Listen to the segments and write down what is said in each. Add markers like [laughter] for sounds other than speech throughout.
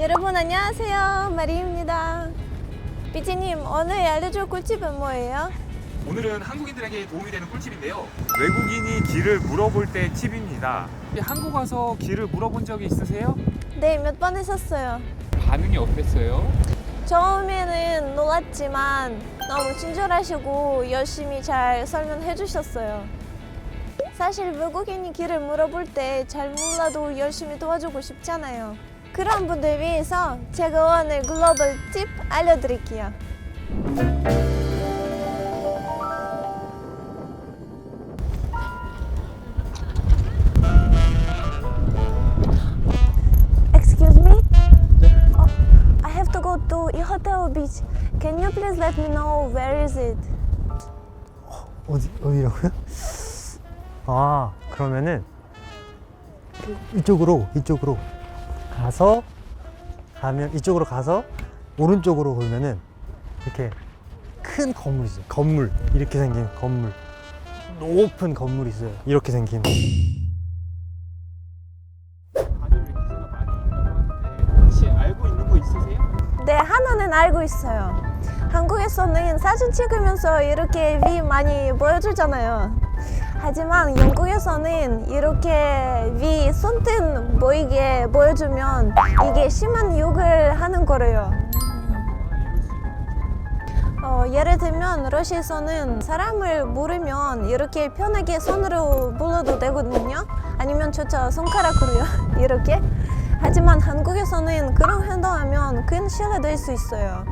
여러분 안녕하세요 마리입니다 비지님 오늘 알려줄 꿀팁은 뭐예요? 오늘은 한국인들에게 도움이 되는 꿀팁인데요. 외국인이 길을 물어볼 때 팁입니다. 한국 와서 길을 물어본 적이 있으세요? 네몇 번 했었어요 반응이 어땠어요? 처음에는 놀랐지만 너무 친절하시고 열심히 잘 설명해 주셨어요 사실 외국인이 길을 물어볼 때 잘 몰라도 열심히 도와주고 싶잖아요 그런 분들 위해서 제가 오늘 글로벌 팁 알려드릴게요? Oh, Beach. Can you please let me know where is it? 어디 어디라고요? 아 그러면은 이쪽으로 이쪽으로 가서 가면 이쪽으로 가서 오른쪽으로 보면은 이렇게 큰 건물 있어요. 건물 이렇게 생긴 건물 높은 건물 있어요. 이렇게 생긴. 네, 하나는 알고 있어요. 한국에서는 사진 찍으면서 이렇게 위 많이 보여주잖아요. 하지만 영국에서는 이렇게 위 손등 보이게 보여주면 이게 심한 욕을 하는 거래요. 어, 예를 들면 러시아에서는 사람을 물으면 이렇게 편하게 손으로 불러도 되거든요. 아니면 저저 손가락으로요. [laughs] 이렇게. 하지만 한국에서는 그런 행동하면 큰 실례 될 수 있어요.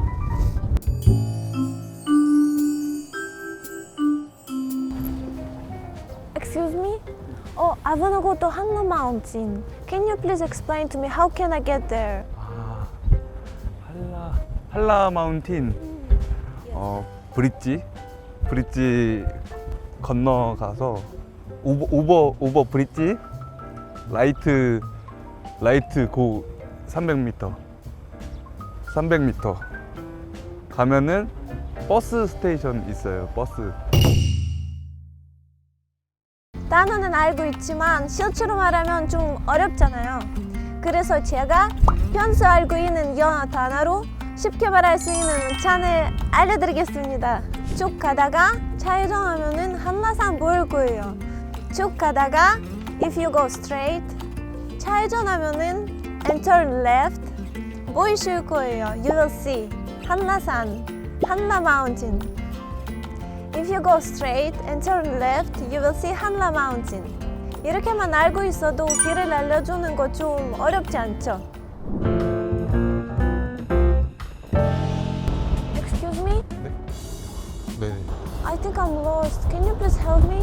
Excuse me? Oh, I wanna go to Hanna Mountain. Can you please explain to me how can I get there? 아, 한라 한라 마운틴 어 브릿지 브릿지 건너가서 오버 오버 오버 브릿지 라이트 라이트 고 300m 300m 가면은 버스 스테이션 있어요 버스 단어는 알고 있지만 실제로 말하면 좀 어렵잖아요. 그래서 제가 평소 알고 있는 영어 단어로 쉽게 말할 수 있는 찬을 알려드리겠습니다. 쭉 가다가 좌회전하면은 한라산 보일 거예요. 쭉 가다가 if you go straight 좌회전하면은 turn left 보이실 거예요. You will see 한라산, 한라 mountain. If you go straight and turn left, you will see 한라 mountain. 이렇게만 알고 있어도 길을 알려주는 거 좀 어렵지 않죠? Excuse me? 네 I think I'm lost. Can you please help me?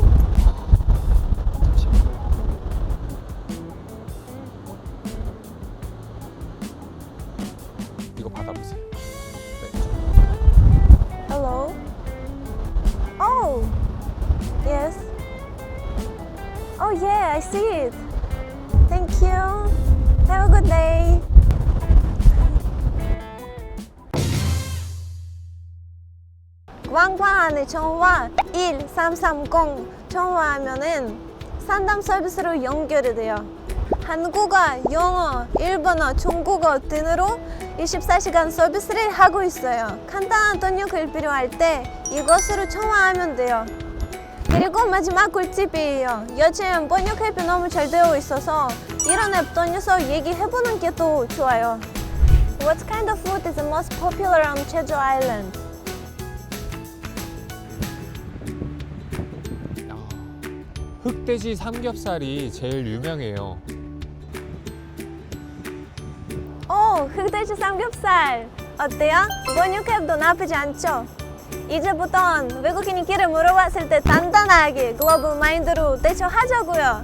I see it. Thank you. Have a good day. 관광안을 전화 1330 전화하면은 상담 서비스로 연결이 돼요. 한국어, 영어, 일본어, 중국어 등으로 24시간 서비스를 하고 있어요. 간단한 번역을 필요할 때 이것으로 전화하면 돼요. 그리고 마지막 꿀팁이에요. 요즘 번역 앱이 너무 잘 되어 있어서 이런 앱 통해서 얘기해보는 게더 좋아요. What kind of food is the most popular on Jeju Island? 흑돼지 삼겹살이 제일 유명해요. 오, 흑돼지 삼겹살. 어때요? 번역 앱도 나쁘지 않죠? 이제부턴 외국인이 길을 물어봤을 때 단단하게 글로벌 마인드로 대처하자고요.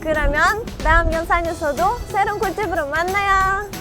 그러면 다음 영상에서도 새로운 꿀팁으로 만나요.